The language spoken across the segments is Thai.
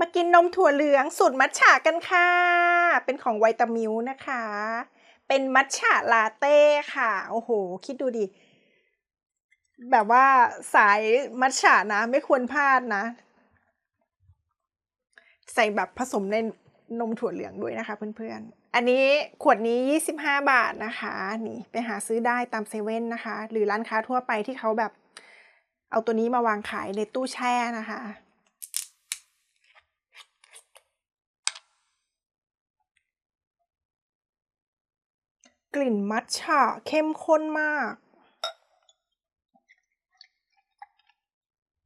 มากินนมถั่วเหลืองสูตรมัทฉะกันค่ะ เป็นของไวตามิลนะคะ เป็นมัทฉะลาเต้ค่ะ โอ้โห คิดดูดิ แบบว่าสายมัทฉะนะ ไม่ควรพลาดนะ ใส่แบบผสมในนมถั่วเหลืองด้วยนะคะเพื่อนๆ อันนี้ขวดนี้ 25 บาทนะคะ นี่ไปหาซื้อได้ตามเซเว่นนะคะ หรือร้านค้าทั่วไปที่เขาแบบ เอาตัวนี้มาวางขายในตู้แช่นะคะ กลิ่นมัทฉะเข้มข้นมาก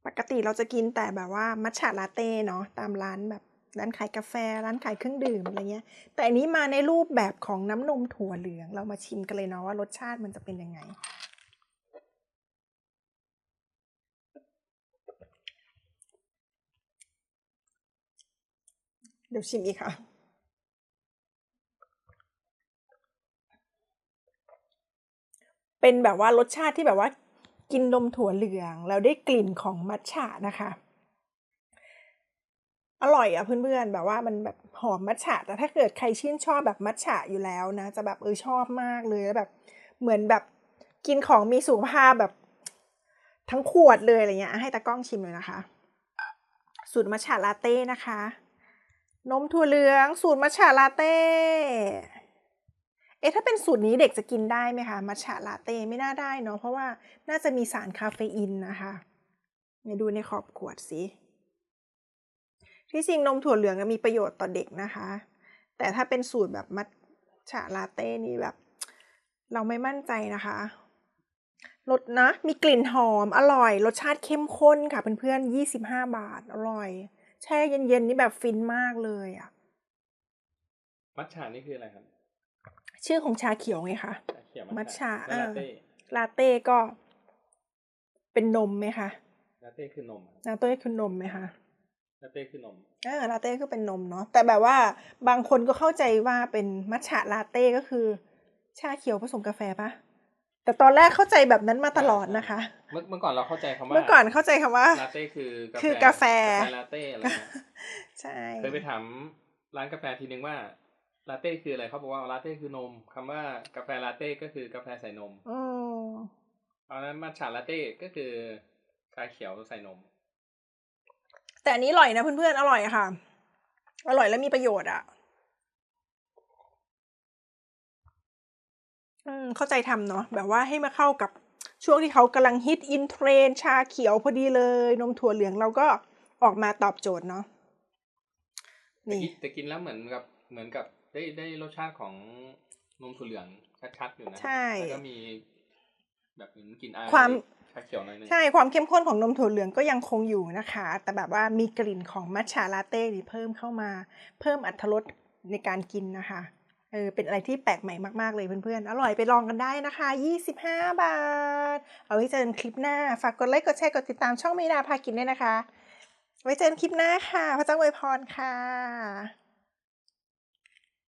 ปกติเราจะกินแต่แบบว่ามัทฉะลาเต้เนาะตามร้านแบบร้านขายกาแฟร้านขายเครื่องดื่มอะไรเงี้ย แต่อันนี้มาในรูปแบบของน้ำนมถั่วเหลือง เรามาชิมกันเลยเนาะว่ารสชาติมันจะเป็นยังไง เดี๋ยวชิมอีกค่ะ เป็นแบบว่ารสชาติที่แบบว่ากินนมถั่วเหลือง แล้วได้กลิ่นของมัทฉะนะคะ อร่อยอะเพื่อนๆแบบว่ามันแบบหอมมัทฉะแต่ถ้าเกิดใครชื่นชอบแบบมัทฉะอยู่แล้วนะ จะแบบเออชอบมากเลยแบบ เหมือนแบบกินของมีสุขภาพแบบทั้งขวดเลยอะไรเงี้ยให้ตากล้องชิมเลยนะคะ สูตรมัทฉะลาเต้นะคะ นมถั่วเหลือง สูตรมัทฉะลาเต้ เอ๊ะถ้าเป็นสูตรนี้เด็กจะกินได้ไหมคะ มัทฉะลาเต้ไม่น่าได้เนาะเพราะว่าน่าจะมีสารคาเฟอีนนะคะมาดูในขอบขวดสิที่จริงนมถั่วเหลืองมีประโยชน์ต่อเด็กนะคะ แต่ถ้าเป็นสูตรแบบมัทฉะลาเต้นี่แบบ เราไม่มั่นใจนะคะรสนะ มีกลิ่นหอม อร่อย รสชาติเข้มข้นค่ะเพื่อนๆยี่สิบห้าบาท อร่อย แช่เย็นๆ นี่แบบฟินมากเลยอะ มัทฉะนี่คืออะไรครับ ชื่อของชาเขียวไงคะชาเขียวมัทฉะแล้วลาอ่าเต้ลาเต้ก็ เป็นนมไหมคะลาเต้คือนมอะลาเต้คือนมไหมคะลาเต้คือนมอ่าลาเต้ก็เป็นนมเนาะแต่แบบว่าบางคนก็เข้าใจว่าเป็นมัทฉะลาเต้ก็คือ ชาเขียวผสมกาแฟปะแต่ตอนแรกเข้าใจแบบนั้นมาตลอดนะคะ เมื่อเมื่อก่อนเราเข้าใจคำว่า เมื่อก่อนเข้าใจคำว่าลาเต้คือคือกาแฟกาแฟลาเต้อะไรเงี้ยใช่เคยไปถามร้านกาแฟทีนึงว่า ลาเต้คืออะไรเขาบอกว่าลาเต้คือนมคำว่ากาแฟลาเต้ก็คือกาแฟใส่นมอืมเพราะฉะนั้นมัทฉะลาเต้ก็คือชาเขียวใส่นม แต่อันนี้อร่อยนะเพื่อนๆอร่อยอะค่ะ อร่อยและมีประโยชน์อะอืมเข้าใจทำเนาะแบบว่าให้มาเข้ากับช่วงที่เขากำลังฮิตอินเทรนด์ชาเขียวพอดีเลย นมถั่วเหลืองเราก็ออกมาตอบโจทย์เนาะแต่นี่กินแต่กินแล้วเหมือนกับ เหมือนกับได้ได้รสชาติของนมถั่วเหลืองชัดๆอยู่นะใช่แล้วก็มีแบบเหมือนกลินอายความชาเขียวหน่อยนึงใช่ความเข้มข้นของนมถั่วเหลืองก็ยังคงอยู่นะคะ แต่แบบว่ามีกลิ่นของมัทฉะลาเต้นี่เพิ่มเข้ามา เพิ่มอรรถรสในการกินนะคะเออเป็นอะไรที่แปลกใหม่มากๆเลยเพื่อนๆ อร่อยไปลองกันได้นะคะ 25 บาท เอาไว้เจอกันคลิปหน้า ฝากกดไลค์ กดแชร์ กดติดตามช่องเมดาพากินด้วยนะคะ ไว้เจอกันคลิปหน้าค่ะ พระเจ้าอวยพรค่ะ